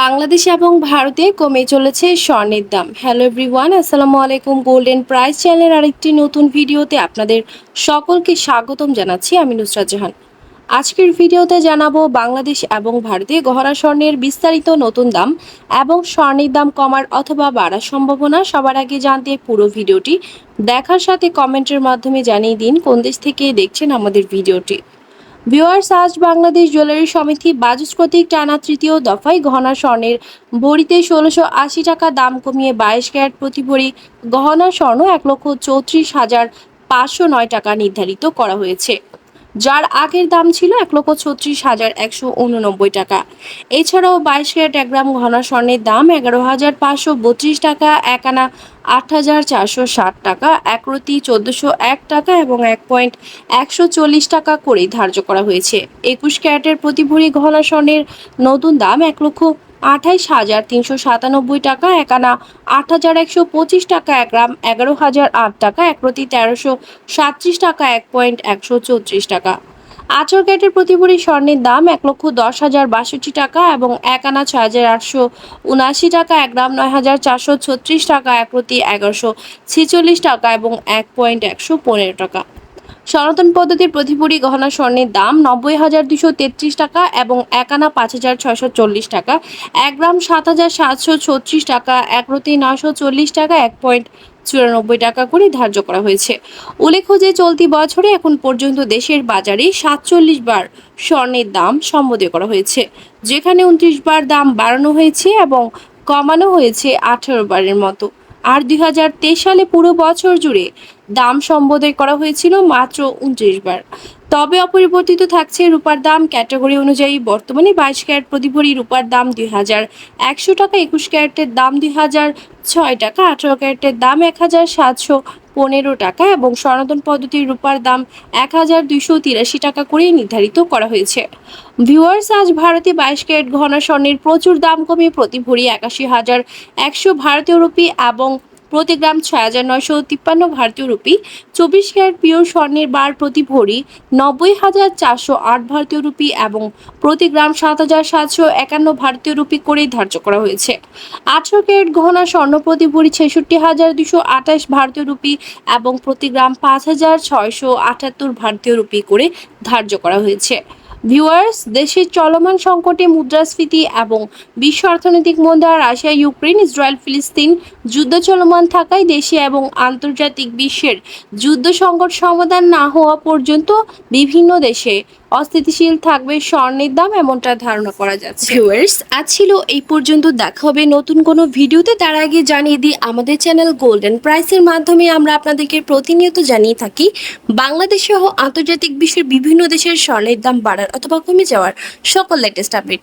বাংলাদেশ এবং ভারতে কমে চলেছে স্বর্ণের দাম। হ্যালো এভরিওয়ান আসসালামু আলাইকুম। গোল্ডেন প্রাইস চ্যানেলের আরেকটি নতুন ভিডিওতে আপনাদের সকলকে স্বাগতম জানাচ্ছি। আমি নুসরাত জাহান। আজকের ভিডিওতে জানাব বাংলাদেশ এবং ভারতে গহনা স্বর্ণের বিস্তারিত নতুন দাম এবং স্বর্ণের দাম কমার অথবা বাড়ার সম্ভাবনা। সবার আগে জানতে পুরো ভিডিওটি দেখার সাথে কমেন্টের মাধ্যমে জানিয়ে দিন কোন দেশ থেকে দেখছেন আমাদের ভিডিওটি। ভিওয়ার্স আজ বাংলাদেশ জুয়েলারি সমিতি বাজুস কর্তৃক টানা তৃতীয় দফায় গহনা স্বর্ণের ভরিতে ষোলোশো আশি টাকা দাম কমিয়ে বাইশ ক্যারেট প্রতি ভরি গহনা স্বর্ণ এক লক্ষ চৌত্রিশ হাজার পাঁচশো নয় টাকা নির্ধারিত করা হয়েছে। যার আগের দাম ছিল এক লক্ষ ছত্রিশ হাজার একশো উননব্বই টাকা। এছাড়াও বাইশ ক্যারেট এক গ্রাম ঘনা স্বর্ণের দাম এগারো হাজার পাঁচশো বত্রিশ টাকা, এক আনা আট হাজার চারশো ষাট টাকা, এক রতি চোদ্দোশো এক টাকা এবং এক পয়েন্ট একশো চল্লিশ টাকা করে ধার্য করা হয়েছে। একুশ ক্যারেটের প্রতি ভরি গহনা স্বর্ণের নতুন দাম এক লক্ষ আঠাইশ হাজার তিনশো সাতানব্বই টাকা এক আনা আট হাজার একশো পঁচিশ টাকা এক গ্রাম, এগারো হাজার আট টাকা, এক প্রতি তেরোশো সাতত্রিশ টাকা, এক পয়েন্ট একশো চৌত্রিশ টাকা। আচর ক্যারেটের প্রতি ভরি স্বর্ণের দাম এক লক্ষ দশ হাজার বাষট্টি টাকা এবং এক আনা ছয় হাজার আটশো উনআশি টাকা, এক গ্রাম নয় হাজার চারশো ছত্রিশ টাকা, এক প্রতি এগারোশো ছেচল্লিশ টাকা এবং এক পয়েন্ট একশো পনেরো টাকা। সনাতন পদ্ধতির প্রতিপুরি গহনা স্বর্ণের দাম নব্বই হাজার দুশো তেত্রিশ টাকা এবং এক আনা পাঁচ হাজার ছয়শো চল্লিশ টাকা। এক গ্রাম সাত হাজার সাতশো ছত্রিশ টাকা, এক প্রতি নশো চল্লিশ টাকা, এক পয়েন্ট চুরানব্বই টাকা করে ধার্য করা হয়েছে। উল্লেখ্য যে চলতি বছরে এখন পর্যন্ত দেশের বাজারে সাতচল্লিশ বার স্বর্ণের দাম সম্বোধন করা হয়েছে। যেখানে উনত্রিশ বার দাম বাড়ানো হয়েছে এবং কমানো হয়েছে আঠারো বারের মতো। আর দু হাজার তেইশ সালে পুরো বছর জুড়ে দাম সম্বোধন করা হয়েছিল মাত্র উনত্রিশ বার। তবে অপরিবর্তিত থাকছে রূপার দাম ক্যাটাগরি অনুযায়ী। বর্তমানে বাইশ ক্যারেট প্রতি ভরি রূপার দাম দুই হাজার একশো টাকা, একুশ ক্যারেটের দাম দুই হাজার ছয় টাকা, আঠারো ক্যারেটের দাম এক হাজার সাতশো পনেরো টাকা এবং সনাতন পদ্ধতির রূপার দাম এক হাজার দুইশো তিরাশি টাকা করে নির্ধারিত করা হয়েছে। ভিউয়ার্স আজ ভারতে বাইশ ক্যারেট ঘন স্বর্ণের প্রচুর দাম কমে প্রতি ভরি একাশি হাজার একশো ভারতীয় রুপি এবং প্রতি গ্রাম ছয় হাজার নয়শো তিপ্পান্ন ভারতীয় রুপি, চব্বিশ ক্যারেট পিওর স্বর্ণের বার প্রতি ভরি নব্বই হাজার চারশো আট ভারতীয় রুপি এবং প্রতি গ্রাম সাত হাজার সাতশো একান্ন ভারতীয় রুপি করেই ধার্য করা হয়েছে। আঠারো ক্যারেট গহনা স্বর্ণ প্রতি ভরি ছেষট্টি হাজার দুশো আঠাশ ভারতীয় রুপি এবং প্রতি গ্রাম পাঁচ হাজার ছয়শো আটাত্তর ভারতীয় রুপি করে ধার্য করা হয়েছে। ভিউয়ার্স, দেশের চলমান সংকটে মুদ্রাস্ফীতি এবং বিশ্ব অর্থনৈতিক মন্দা রাশিয়া, ইউক্রেন, ইসরায়েল, ফিলিস্তিন যুদ্ধ চলমান থাকায় দেশে এবং আন্তর্জাতিক বিশ্বের যুদ্ধ সংকট সমাধান না হওয়া পর্যন্ত বিভিন্ন দেশে অস্থিতিশীল থাকবে স্বর্ণের দাম এমনটা ধারণা করা যাচ্ছে। ভিউয়ার্স আজ ছিল এই পর্যন্ত, দেখা হবে নতুন কোনো ভিডিওতে। তার আগে জানিয়ে দিই, আমাদের চ্যানেল গোল্ডেন প্রাইসের মাধ্যমে আমরা আপনাদেরকে প্রতিনিয়ত জানিয়ে থাকি, বাংলাদেশ সহ আন্তর্জাতিক বিশ্বের বিভিন্ন দেশের স্বর্ণের দাম বাড়ার অথবা কমে যাওয়ার সকল লেটেস্ট আপডেট